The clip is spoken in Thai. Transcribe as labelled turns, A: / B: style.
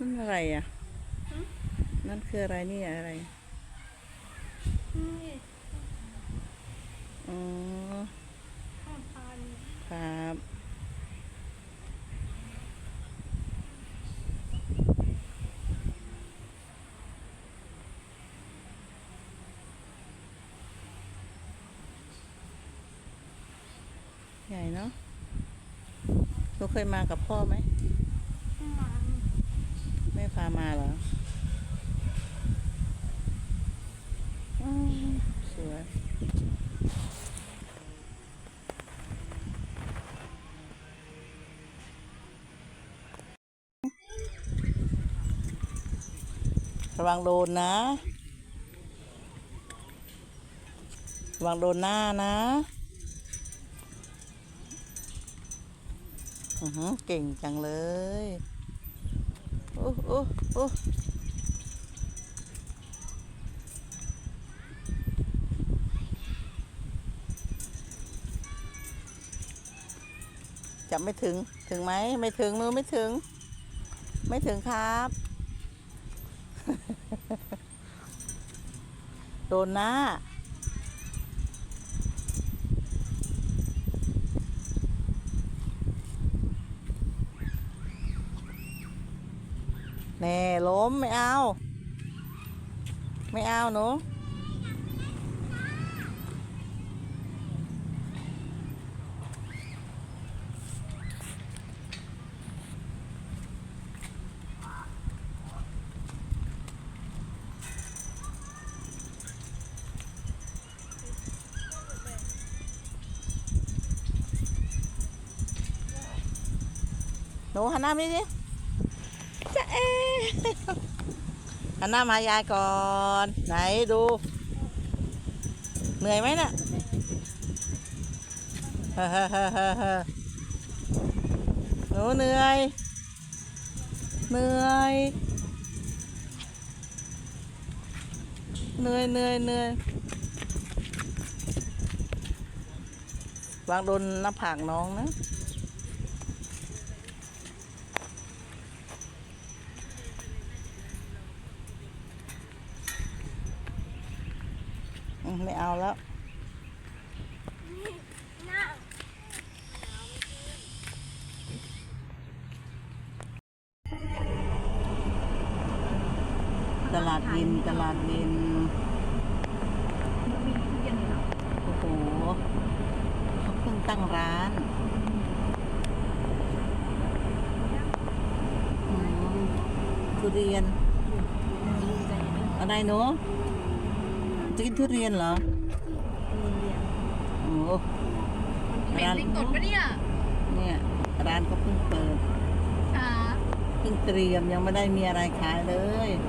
A: นั่นอะไรอะ นั่นคืออะไรนี่อะไร
B: นี่
A: อ๋อ
B: ข้าวพัน
A: ครับ ใหญ่เนาะหนูเคยมากับพ่อไหม
B: หมัน
A: ไม่ พามาเหรอสวยระวังโดนนะระวังโดนหน้านะอือหือเก่งจังเลย โอ้โอ้โอ้จับไม่ถึง ถึงไหม ไม่ถึงมือไม่ถึง ไม่ถึงครับ โดนหน้า แน่ล้มไม่เอา ไม่เอาหนูหนูหันหน้ามาดิ จะเอหันหน้ามายายก่อน ไหนดู เหนื่อยไหมน่ะเฮ้อเฮ้อเฮ้อเฮ้อเฮ้อหนูเหนื่อย เหนื่อย เหนื่อยเหนื่อยเหนื่อยวางโดนหน้าผากน้องนะ ไม่เอาแล้วตลาดเย็นตลาดเย็นโอ้โหเขาเพิ่งตั้งร้านทุเรียนอะไรหนู จะกินทุเรียนเหรอโอ้โห
B: เป็นลิงตดปะเนี่ย
A: เนี่ย ร้านก็เพิ่งเปิด
B: ค่ะ
A: เพิ่งเตรียมยังไม่ได้มีอะไรขายเลย
B: อ